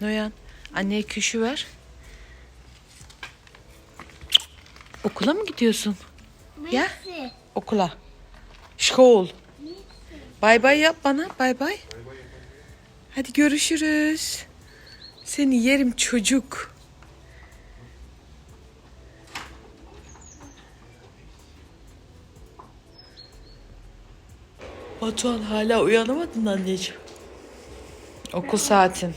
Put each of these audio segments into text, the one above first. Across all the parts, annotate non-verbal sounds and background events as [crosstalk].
Noyan anneye küşü ver. Okula mı gidiyorsun? Ya okula. School. Bay bay yap bana. Bay bay. Hadi görüşürüz. Seni yerim çocuk. Batuhan hala uyanamadın anneciğim. Okul saatin.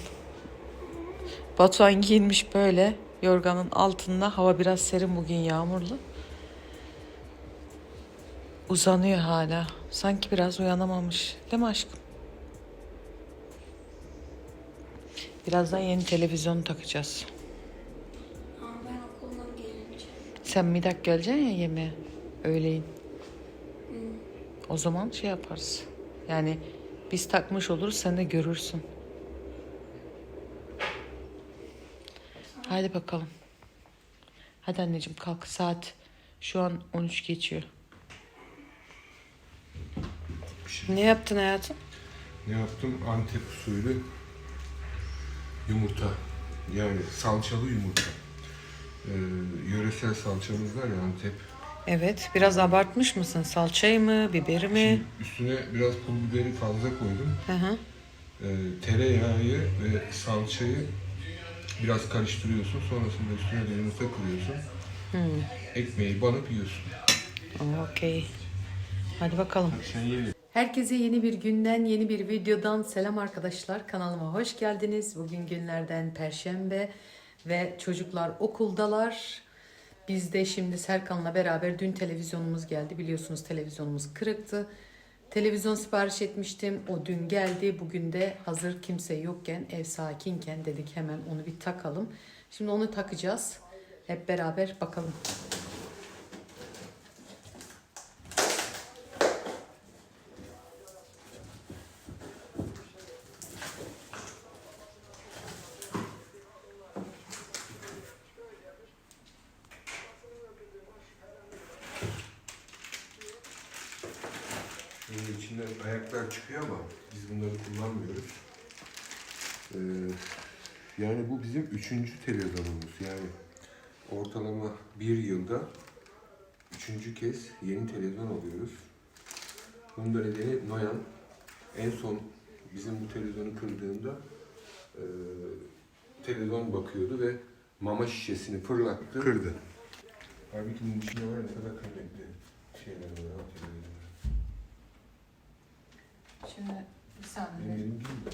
Batuhan giyinmiş böyle. Yorganın altında. Hava biraz serin bugün yağmurlu. Uzanıyor hala. Sanki biraz uyanamamış. Değil mi aşkım? Birazdan yeni televizyonu takacağız. Ama ben okuldan gelince. Sen midak geleceksin ya yemeğe. Öğleyin. O zaman şey yaparız. Yani biz takmış oluruz sen de görürsün. Hadi bakalım. Hadi anneciğim kalk saat şu an 13 geçiyor. Ne yaptın hayatım? Ne yaptım? Antep usulü yumurta. Yani salçalı yumurta. Ee, yöresel salçamız var ya Antep. Evet biraz abartmış mısın? Salçayı mı biberi mi? Şimdi üstüne biraz pul biberi fazla koydum. Hı hı. Ee, tereyağı ve salçayı biraz karıştırıyorsun. Sonrasında üstüne de yumurta kırıyorsun. Ekmeği banıp yiyorsun. Okey. Hadi bakalım. Sen ye. Herkese yeni bir günden, yeni bir videodan selam arkadaşlar. Kanalıma hoş geldiniz. Bugün günlerden Perşembe ve çocuklar okuldalar. Biz de şimdi Serkan'la beraber dün televizyonumuz geldi. Biliyorsunuz televizyonumuz kırıktı. Televizyon sipariş etmiştim. O dün geldi. Bugün de hazır kimse yokken, ev sakinken dedik hemen onu bir takalım. Şimdi onu takacağız. Hep beraber bakalım. Şöyle içinden ayaklar çıkıyor ama biz bunları kullanmıyoruz. Ee, yani bu bizim üçüncü televizyonumuz. Yani ortalama bir yılda üçüncü kez yeni televizyon alıyoruz. Bunun da nedeni Noyan en son bizim bu televizyonu kırdığında e, televizyon bakıyordu ve mama şişesini fırlattı. Kırdı. Halbuki bunun içinde var ne kadar kıymetli şeyler var. ha, televizyonda. Şimdi bir Benim saniye. elim değil de.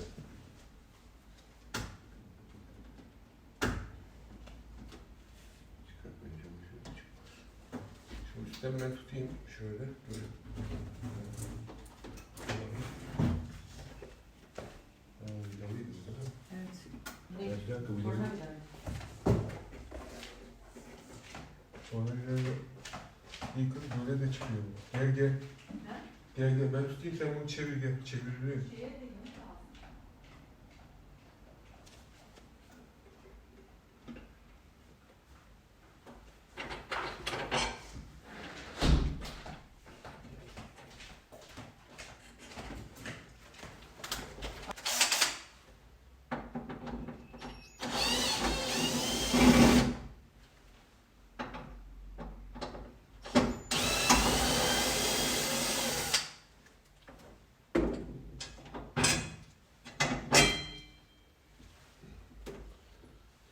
Çıkartmayacağım, şöyle çıkmaz. Şu üstten ben tutayım şöyle. Böyle. Ha, vidalaydı bu da. Evet. Ya, bir dakika, vidalı. Sonra şöyle yıkıp böyle de çıkıyor. Gel gel. Gel gel ben tutayım sen bunu çevir gel. Çeviriyor.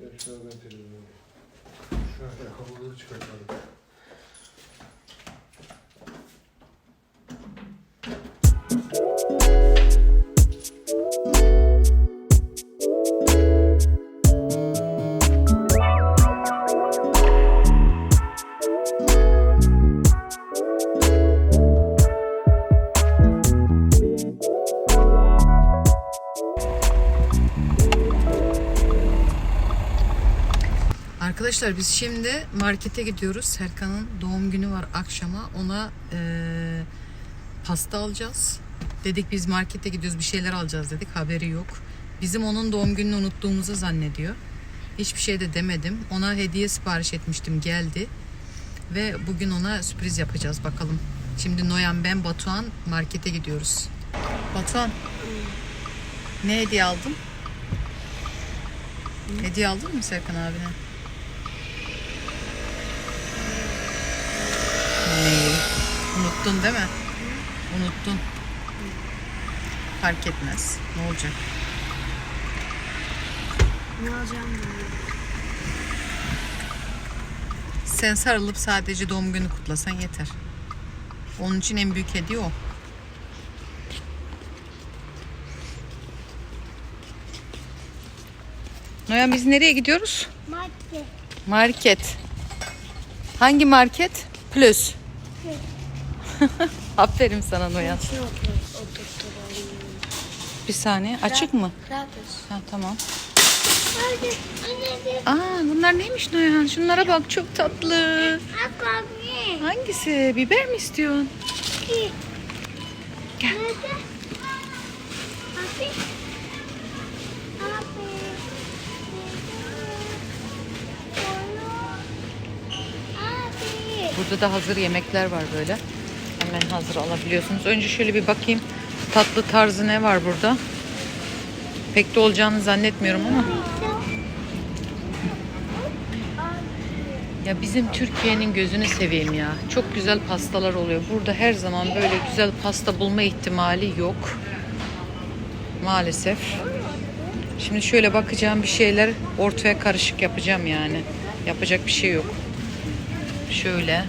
Gel şu an ben televizyonu. Şu an ayakkabıları çıkartalım. Arkadaşlar biz şimdi markete gidiyoruz. Serkan'ın doğum günü var akşama. Ona eee, pasta alacağız. Dedik biz markete gidiyoruz bir şeyler alacağız dedik. Haberi yok. Bizim onun doğum gününü unuttuğumuzu zannediyor. Hiçbir şey de demedim. Ona hediye sipariş etmiştim geldi. Ve bugün ona sürpriz yapacağız bakalım. Şimdi Noyan ben Batuhan markete gidiyoruz. Batuhan ne hediye aldın? Hediye aldın mı Serkan abine? Unuttun değil mi? Unuttun. Fark etmez. Ne olacak? Ne alacağım. Sen sarılıp sadece doğum günü kutlasan yeter. Onun için en büyük hediye o. Noyan biz nereye gidiyoruz? Madde. Market. Hangi market? Plus. [laughs] Aferin sana Noyan. Bir saniye. Açık mı? Rahatız. Ha tamam. Aa bunlar neymiş Noyan? Şunlara bak çok tatlı. Hangisi? Biber mi istiyorsun? Gel. Abi. Burada da hazır yemekler var böyle. Hemen hazır alabiliyorsunuz. Önce şöyle bir bakayım. Tatlı tarzı ne var burada? Pek de olacağını zannetmiyorum ama. Ya bizim Türkiye'nin gözünü seveyim ya. Çok güzel pastalar oluyor. Burada her zaman böyle güzel pasta bulma ihtimali yok. Maalesef. Şimdi şöyle bakacağım bir şeyler ortaya karışık yapacağım yani. Yapacak bir şey yok. Şöyle.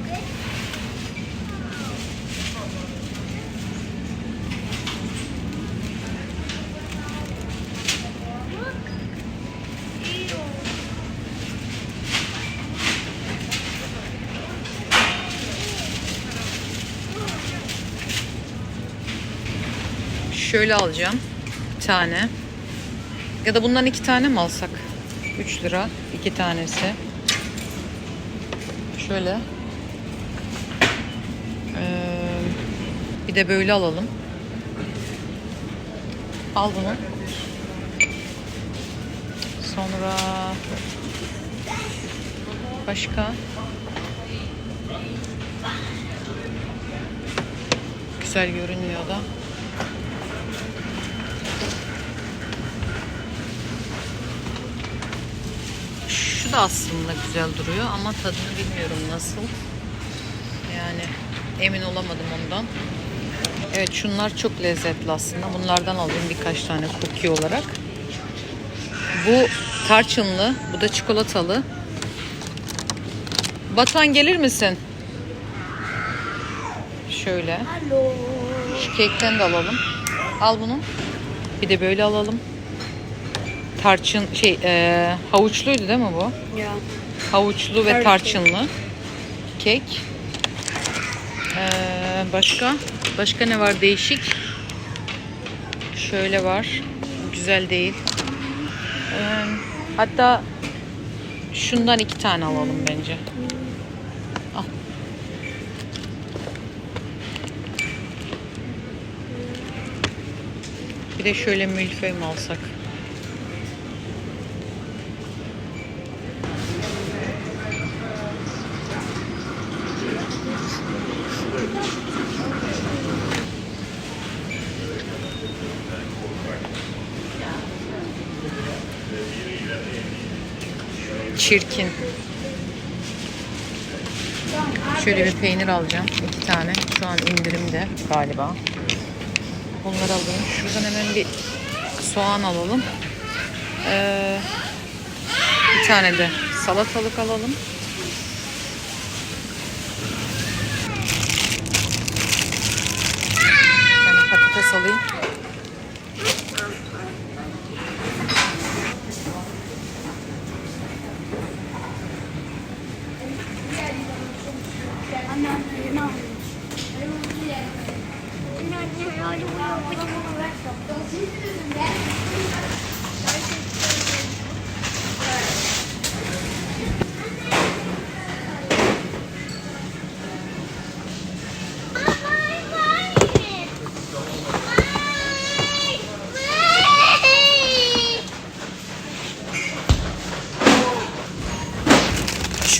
Şöyle alacağım. Bir tane. Ya da bundan iki tane mi alsak? 3 lira. iki tanesi. Şöyle. Ee, bir de böyle alalım. Al bunu. Sonra başka güzel görünmüyor da. Şu da aslında güzel duruyor ama tadını bilmiyorum nasıl. Yani emin olamadım ondan. Evet şunlar çok lezzetli aslında. Bunlardan alayım birkaç tane cookie olarak. Bu tarçınlı, bu da çikolatalı. Batuhan gelir misin? Şöyle. Şu kekten de alalım. Al bunu. Bir de böyle alalım. Tarçın şey e, havuçluydu değil mi bu? Ya. Havuçlu ve Tarçın. tarçınlı kek. Ee, başka? Başka ne var değişik? Şöyle var. Güzel değil. Ee, hatta şundan iki tane alalım bence. Al. Bir de şöyle milföy mü alsak? Çirkin. Şöyle bir peynir alacağım. iki tane. Şu an indirimde galiba. Bunları alayım. Şuradan hemen bir soğan alalım. Ee, bir tane de salatalık alalım. Bir tane patates alayım.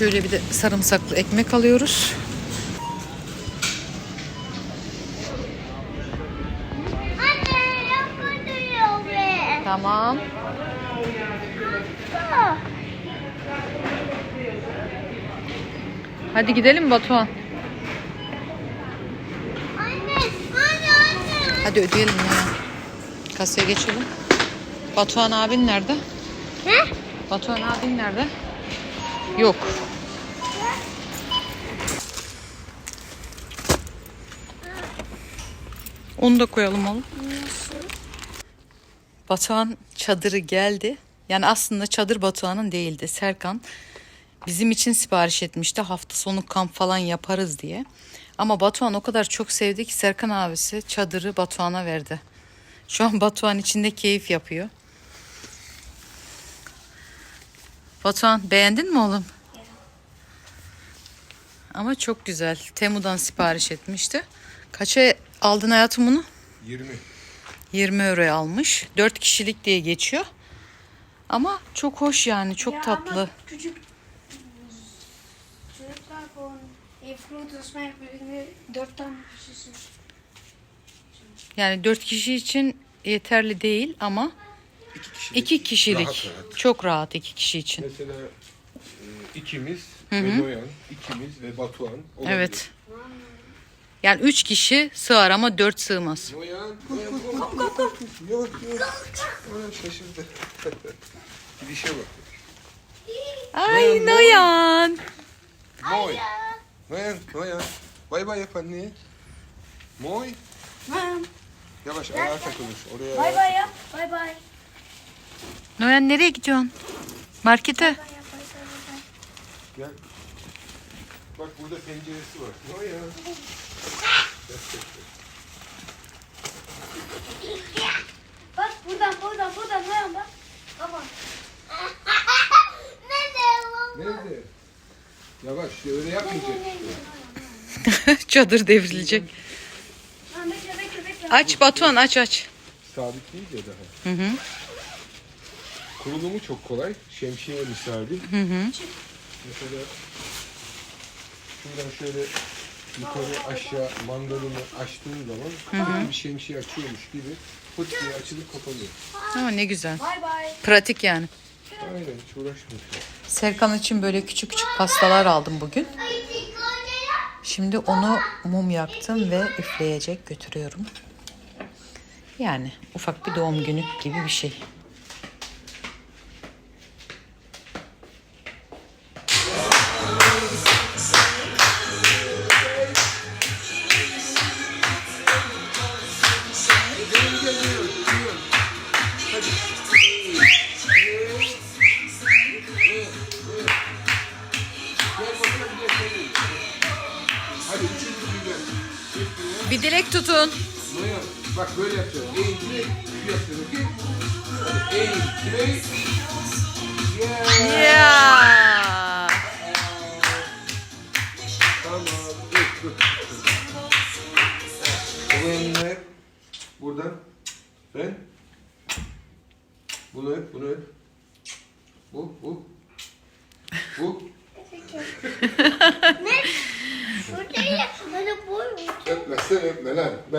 Şöyle bir de sarımsaklı ekmek alıyoruz. Tamam. Hadi gidelim Batuhan. Anne, anne, anne. Hadi ödeyelim ya. Kasaya geçelim. Batuhan abin nerede? He? Batuhan abin nerede? Yok. Onu da koyalım oğlum. Batuhan çadırı geldi. Yani aslında çadır Batuhan'ın değildi. Serkan bizim için sipariş etmişti. Hafta sonu kamp falan yaparız diye. Ama Batuhan o kadar çok sevdi ki Serkan abisi çadırı Batuhan'a verdi. Şu an Batuhan içinde keyif yapıyor. Batuhan beğendin mi oğlum? Ama çok güzel. Temu'dan sipariş etmişti. Kaça aldın hayatım bunu? 20. 20 euroya almış. 4 kişilik diye geçiyor. Ama çok hoş yani çok Ya tatlı. ama küçük çocuklar falan e, fruit ısmarlayıp birlikte dört tane pişirsin. Yani 4 kişi için yeterli değil ama 2 kişilik. Rahat rahat. Çok rahat 2 kişi için. Mesela e, ikimiz ve Noyan, ikimiz ve Batuhan. olabilir. Evet. Yani 3 kişi sığar ama 4 sığmaz. Noyan, Noyan. Yok, yok. Noyan şaşırdı. [laughs] Gidişe bak. Ay Noyan. Moy. Noyan, Noyan. Bay bay yap anneye. Moy. Yavaş ayağa takılır. Oraya Bay bay yap. Bay bay. Noyan nereye gidiyorsun? Markete. Gel. Bak burada penceresi var. Noyan. Bak buradan buradan buradan ne bak. Baba. [laughs] Nerede? Yavaş, öyle yapmayacak. [laughs] Çadır devrilecek. Aç Batuhan aç aç. Sabit değil ya daha. Hı hı. Kurulumu çok kolay. Şemsiye misali. Hı hı. Mesela şuradan şöyle yukarı aşağı mandalını açtığın zaman bir şemsiye açıyormuş gibi pıt diye açılıp kapanıyor. Ama ne güzel. Bay bay. Pratik yani. Aynen hiç uğraşmıyorsun. Serkan için böyle küçük küçük pastalar aldım bugün. Şimdi onu mum yaktım ve üfleyecek götürüyorum. Yani ufak bir doğum günü gibi bir şey.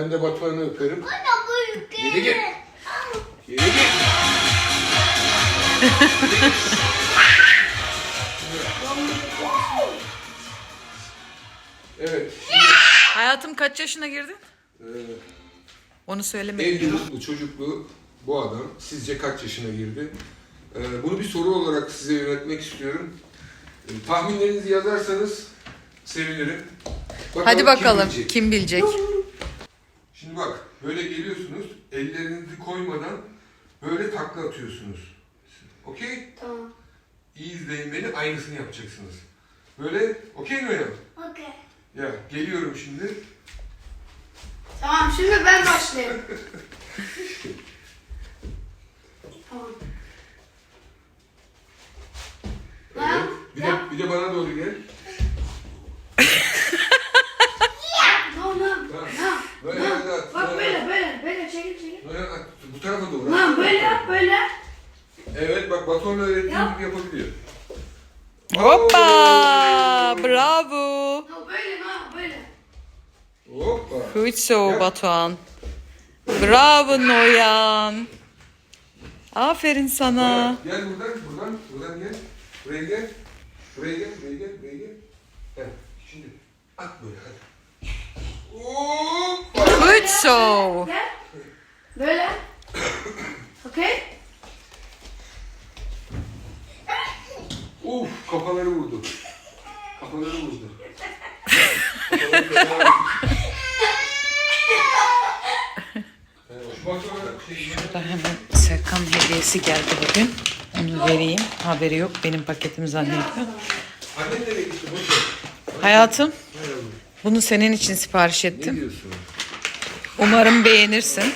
Ben de Batuhan'ı öperim. Boy. Geri git. Geri git. Evet. Hayatım kaç yaşına girdin? e, Onu söylemeyin. Evli, mutlu, çocuklu bu adam sizce kaç yaşına girdi? Ee, bunu bir soru olarak size yönetmek istiyorum. Ee, tahminlerinizi yazarsanız sevinirim. Hadi kim bakalım bilecek? kim bilecek? Şimdi bak böyle geliyorsunuz ellerinizi koymadan böyle takla atıyorsunuz. Okey? Tamam. İyi izleyin beni aynısını yapacaksınız. Böyle okey mi Noyan? Okey. Ya geliyorum şimdi. Tamam şimdi ben başlayayım. [laughs] tamam. Evet. Bir de, bir de bana doğru gel. No no. Tamam. Böyle böyle at. Bak böyle böyle böyle böyle çekil çekil. Böyle at. Bu tarafa doğru. Lan böyle yap böyle. Evet bak Batuhan öğrettiği Yap. gibi yapabiliyor. Hoppa! Oo! Bravo! No böyle no böyle. Hoppa. Goed zo Ja. Batuhan. Bravo Noyan. Aferin sana. Gel buradan, buradan, buradan gel. Buraya gel. Buraya gel, buraya gel, buraya gel. Evet. Şimdi at böyle hadi. Oo! Good so. Böyle. Okey. Uf kafaları vurdu. Kafaları vurdu. Kafaları vurdu. Şey- Şurada hemen Serkan hediyesi geldi bugün. Onu vereyim. Haberi yok. Benim paketim zannediyor. Hayatım. Bunu senin için sipariş Ne ettim. diyorsun? Umarım beğenirsin.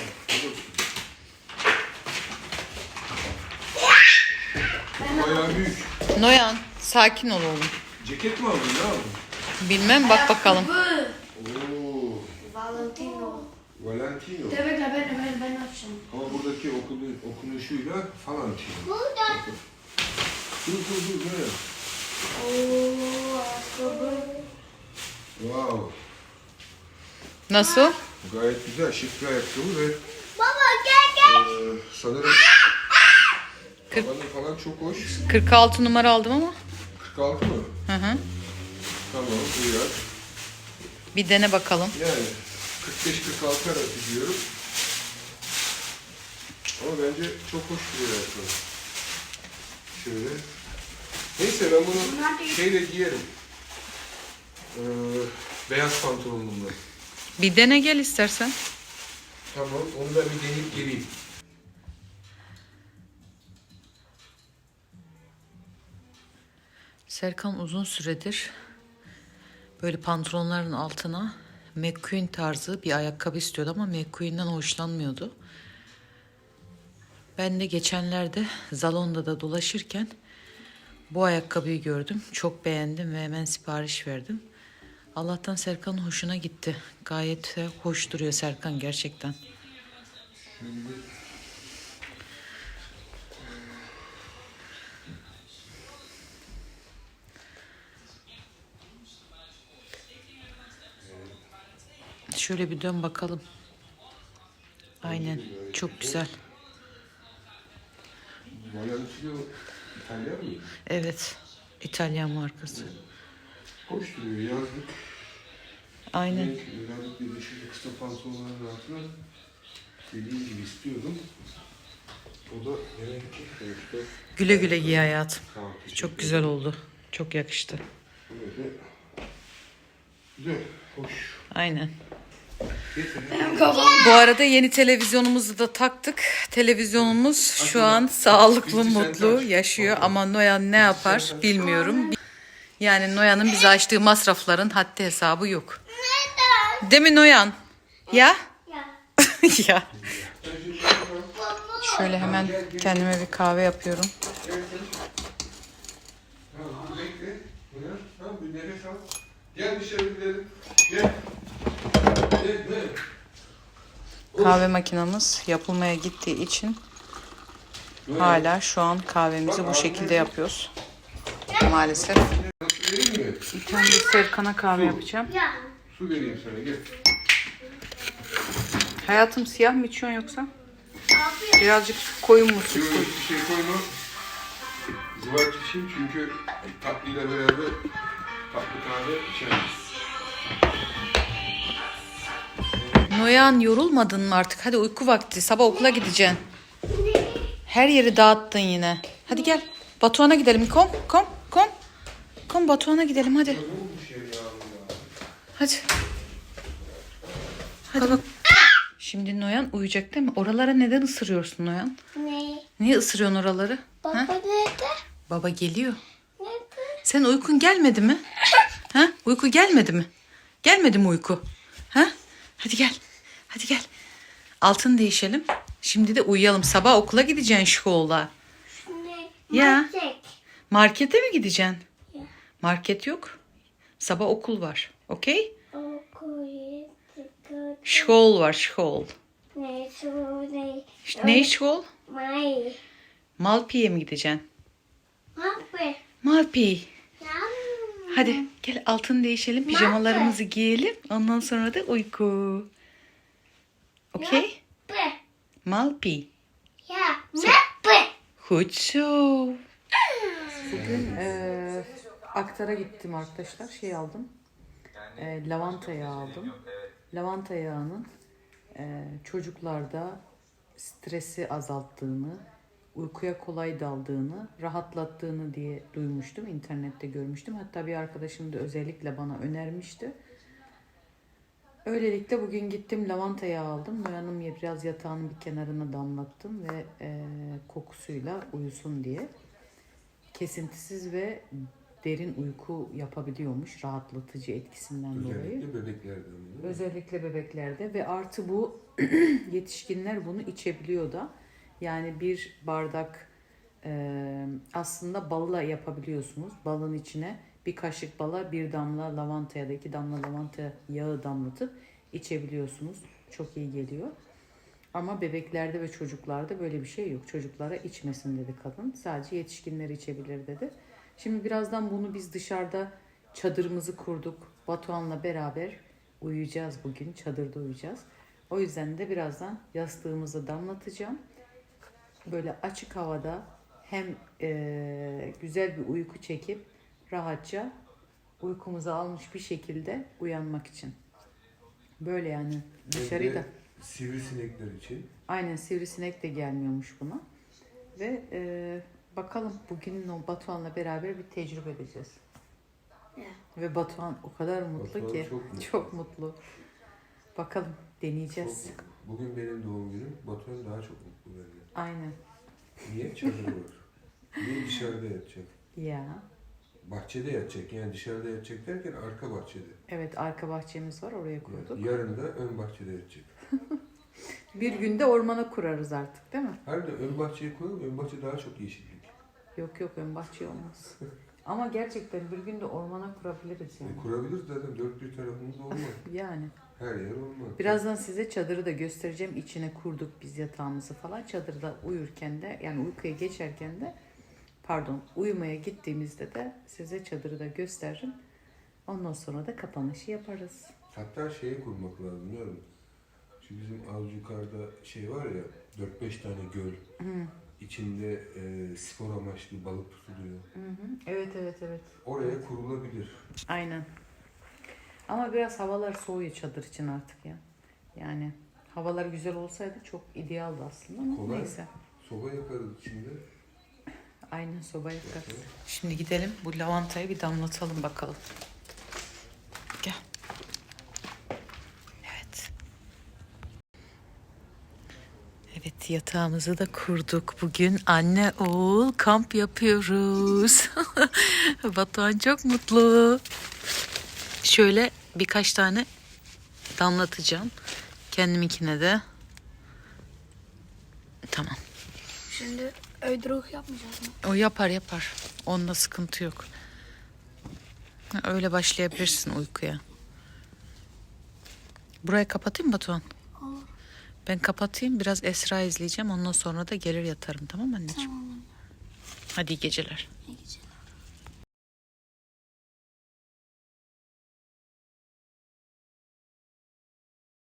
Bayağı büyük. Noyan sakin ol oğlum. Ceket mi aldın? Ne aldın? Bilmem bak bakalım. Bu. Oo, Valentino. Valentino. Demek ben ben ben açacağım. Ama buradaki okunu, okunuşuyla Valentino. Burada. Dur dur dur. Ne? Oo, ayakkabı. Wow. Nasıl? Gayet güzel. Şık bir ayakkabı ve Baba gel gel. e, sanırım Kırk- tabanı falan çok hoş. 46 numara aldım ama. 46 mı? Hı hı. Tamam uyar. Bir dene bakalım. Yani 45-46 arası diyorum. Ama bence çok hoş bir ayakkabı. Şöyle. Neyse ben bunu şeyle giyerim. Ee, beyaz pantolonumla. Bir dene gel istersen. Tamam onu ben bir deneyip geleyim. Serkan uzun süredir böyle pantolonların altına McQueen tarzı bir ayakkabı istiyordu ama McQueen'den hoşlanmıyordu. Ben de geçenlerde Zalonda'da dolaşırken bu ayakkabıyı gördüm. Çok beğendim ve hemen sipariş verdim. Allah'tan Serkan'ın hoşuna gitti. Gayet hoş duruyor Serkan gerçekten. Şöyle bir dön bakalım. Aynen. Çok güzel. Evet. İtalyan markası. Hoş duruyor yazlık. Aynen. Renk, özellikle dışarı kısa pantolonların altına dediğim gibi istiyordum. O da demek ki sonuçta Güle güle giy hayatım. Tamam, Çok güzel oldu. Çok yakıştı. Böyle güzel, hoş. Aynen. Bu arada yeni televizyonumuzu da taktık. Televizyonumuz şu an sağlıklı, mutlu yaşıyor ama Noyan ne yapar bilmiyorum. Yani Noyan'ın bize açtığı masrafların haddi hesabı yok. Değil mi Noyan? Ya? Ya. [laughs] ya. Şöyle hemen kendime bir kahve yapıyorum. Kahve makinamız yapılmaya gittiği için hala şu an kahvemizi bu şekilde yapıyoruz. Maalesef. Su vereyim mi? Bir tane de Serkan'a kahve yapacağım. Ya. Su vereyim sana, gel. Hayatım siyah mı içiyorsun yoksa? Birazcık koyu mu süt Yok, koy? bir şey koyma. Zıvar içeyim çünkü tatlıyla beraber tatlı kahve içeriz. Noyan yorulmadın mı artık? Hadi uyku vakti. Sabah okula gideceksin. Her yeri dağıttın yine. Hadi gel. Batuhan'a gidelim. Kom, kom, kom. Batuhan'a gidelim hadi. Hadi. Hadi bak. Şimdi Noyan uyuyacak değil mi? Oralara neden ısırıyorsun Noyan? Ne? Niye ısırıyorsun oraları? Baba Ha? nerede? Baba geliyor. Nerede? Sen uykun gelmedi mi? Ha? Uyku gelmedi mi? Gelmedi mi uyku? Ha? Hadi gel. Hadi gel. Altını değişelim. Şimdi de uyuyalım. Sabah okula gideceksin şu oğla. Ne? Ya. Market. Markete mi gideceksin? Market yok. Sabah okul var. Okey? Şkol var şkol. Ne su ne? İşte ne şkol? May. Malpi'ye mi gideceksin? Malpi. Yam. Hadi gel altını değişelim. Pijamalarımızı giyelim. Ondan sonra da uyku. Okey? Malpi. Ya. Goed zo. Bugün eee, Aktar'a gittim arkadaşlar. Şey aldım. E, lavanta yağı aldım. Lavanta yağının e, çocuklarda stresi azalttığını, uykuya kolay daldığını, rahatlattığını diye duymuştum. internette görmüştüm. Hatta bir arkadaşım da özellikle bana önermişti. Öylelikle bugün gittim lavanta yağı aldım. Noyan'ın biraz yatağının bir kenarına damlattım ve e, kokusuyla uyusun diye. Kesintisiz ve derin uyku yapabiliyormuş rahatlatıcı etkisinden dolayı. Özellikle mi? Özellikle bebeklerde ve artı bu [clears throat] yetişkinler bunu içebiliyor da. Yani bir bardak e, aslında balla yapabiliyorsunuz. Balın içine bir kaşık bala bir damla lavanta ya da iki damla lavanta yağı damlatıp içebiliyorsunuz. Çok iyi geliyor. Ama bebeklerde ve çocuklarda böyle bir şey yok. Çocuklara içmesin dedi kadın. Sadece yetişkinler içebilir dedi. Şimdi birazdan bunu biz dışarıda çadırımızı kurduk. Batuhan'la beraber uyuyacağız bugün. Çadırda uyuyacağız. O yüzden de birazdan yastığımızı damlatacağım. Böyle açık havada hem eee, güzel bir uyku çekip rahatça uykumuzu almış bir şekilde uyanmak için. Böyle yani dışarıda. Sivrisinekler için. Aynen sivrisinek de gelmiyormuş buna. Ve e, bakalım bugün o Batuhan'la beraber bir tecrübe edeceğiz. Ya. Ve Batuhan o kadar mutlu Batuhan ki. çok mutlu. Çok mutlu. Bakalım deneyeceğiz. Çok- bugün benim doğum günüm. Batuhan daha çok mutlu benden. Aynen. Niye? Çadırı var. Niye dışarıda yatacak? Ya. Bahçede yatacak. Yani dışarıda yatacak derken arka bahçede. Evet arka bahçemiz var oraya kurduk. Yani yarın da ön bahçede yatacak. [laughs] Bir günde ormana kurarız artık değil mi? Harbiden ön bahçeye koyalım. Ön bahçe daha çok yeşillik. Yok yok ön bahçe olmaz. [laughs] Ama gerçekten bir günde ormana kurabiliriz yani. E, kurabiliriz zaten. Dört bir tarafımız olmaz. [laughs] Yani. Her yer olmaz. Birazdan size çadırı da göstereceğim. İçine kurduk biz yatağımızı falan. Çadırda uyurken de yani uykuya geçerken de pardon uyumaya gittiğimizde de size çadırı da gösteririm. Ondan sonra da kapanışı yaparız. Hatta şeye kurmak lazım diyorum. Şu bizim az yukarıda şey var ya 4-5 tane göl. Hı. İçinde e, spor amaçlı balık tutuluyor. Hı hı. Evet evet evet. Oraya kurulabilir. Aynen. Ama biraz havalar soğuyor çadır için artık ya. Yani havalar güzel olsaydı çok idealdi aslında ama Kolay. neyse. Soba yakarız içinde. Aynen soba yakarız. Şimdi gidelim bu lavantayı bir damlatalım bakalım. Evet yatağımızı da kurduk. Bugün anne oğul kamp yapıyoruz. [laughs] Batuhan çok mutlu. Şöyle birkaç tane damlatacağım. Kendiminkine de. Tamam. Şimdi ruh yapmayacağız mı? O yapar yapar. Onda sıkıntı yok. Öyle başlayabilirsin uykuya. Burayı kapatayım mı Batuhan? Ben kapatayım. Biraz Esra izleyeceğim. Ondan sonra da gelir yatarım. Tamam anneciğim? Tamam. Hadi iyi geceler. İyi geceler.